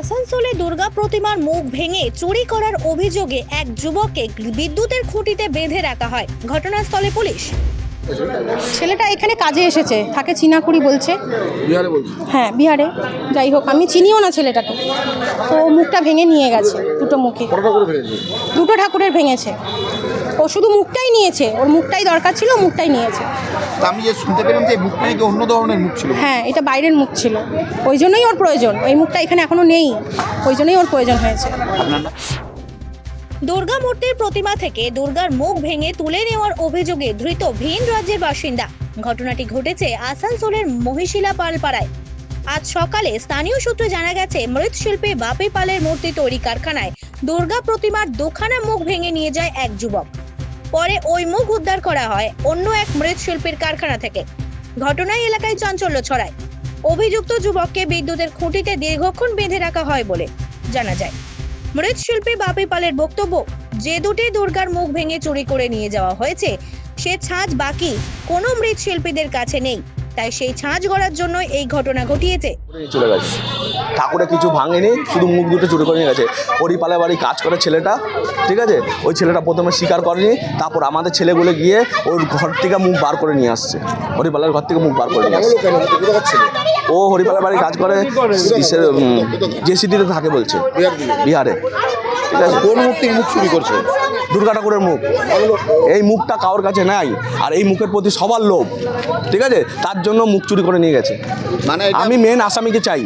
আসানসোলে দুর্গা প্রতিমার মুখ ভেঙে চুরি করার অভিযোগে এক যুবককে বিদ্যুতের খুঁটিতে বেঁধে রাখা হয়। ঘটনাস্থলে পুলিশ। ছেলেটা এখানে কাজে এসেছে থাকে চিনাকুড়ি বলছে। হ্যাঁ বিহারে। যাই হোক আমি চিনিও না ছেলেটাকে। তো মুখটা ভেঙে নিয়ে গেছে দুটো মুখে। দুটো ঠাকুরের ভেঙেছে। ও শুধু মুখটাই নিয়েছে ওর মুখটাই দরকার ছিল মুখটাই নিয়েছে। আমি যে শুনতে পেলাম যে মুখটা নাকি অন্য ধরনের মুখ ছিল। হ্যাঁ এটা বাইরের মুখ ছিল। ওই জন্যই ওর প্রয়োজন। এই মুখটা এখানে এখনও নেই। ওই জন্যই ওর প্রয়োজন হয়েছে? দুর্গা মূর্তির প্রতিমা থেকে দুর্গার মুখ ভেঙে তুলে নেওয়ার অভিযোগে ধৃত ভিন রাজ্যের বাসিন্দা। ঘটনাটি ঘটেছে আসানসোলের মহিশিলা পালপাড়ায়। আজ সকালে স্থানীয় সূত্রে জানা গেছে, মৃৎশিল্পী বাপি পালের মূর্তি তৈরি কারখানায় দুর্গা প্রতিমার দুখানা মুখ ভেঙে নিয়ে যায় এক যুবক। পরে ওই মুখ উদ্ধার করা হয় অন্য এক মৃৎশিল্পীর কারখানা থেকে। ঘটনায় এলাকায় চাঞ্চল্য ছড়ায়। অভিযুক্ত যুবককে বিদ্যুতের খুঁটিতে দীর্ঘক্ষণ বেঁধে রাখা হয় বলে জানা যায়। মৃৎশিল্পী বাপি পালের বক্তব্য, যে দুটি দুর্গার মুখ ভেঙে চুরি করে নিয়ে যাওয়া হয়েছে, সে ছাঁচ বাকি কোনো মৃৎশিল্পীদের কাছে নেই। তাই সেই ছাঁচ গড়ার জন্য এই ঘটনা ঘটিয়েছে। ঠাকুরে কিছু ভাঙেনি শুধু মুখ দুটো চুরি করে নিয়ে গেছে। পরিপালে বাড়ি কাজ করে ছেলেটা ঠিক আছে? ওই ছেলেটা প্রথমে স্বীকার করেনি তারপর আমাদের ছেলেগুলো গিয়ে ওর ঘর থেকে মুখ বার করে নিয়ে আসছে। হরিপালের ঘর থেকে মুখ বার করে নিয়ে আসছে। ও হরিপালের বাড়ি কাজ করে যে সিটিতে থাকে বলছে বিহারে। ঠিক আছে? কোন মূর্তির মুখ চুরি করছে? দুর্গা ঠাকুরের মুখ। এই মুখটা কারোর কাছে নাই আর এই মুখের প্রতি সবার লোভ। ঠিক আছে? তার জন্য মুখ চুরি করে নিয়ে গেছে। মানে আমি মেন আসামিকে চাই।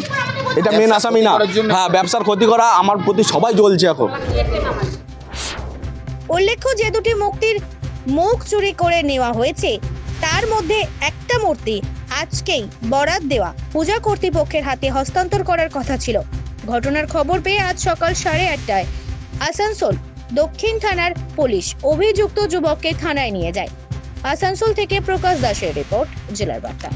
এটা মেন আসামি না। হ্যাঁ ব্যবসার ক্ষতি করা আমার প্রতি সবাই জ্বলছে এখন। উল্লেখ্য যে দুটি মুক্তির মুখ চুরি করে নেওয়া হয়েছে তার মধ্যে একটা মূর্তি আজকেই বরাত দেওয়া। পূজা কর্তৃপক্ষের হাতে হস্তান্তর করার কথা ছিল। ঘটনার খবর পেয়ে আজ সকাল সাড়ে আটটায় আসানসোল দক্ষিণ থানার পুলিশ অভিযুক্ত যুবককে থানায় নিয়ে যায়। আসানসোল থেকে প্রকাশ দাসের রিপোর্ট জেলার বার্তা।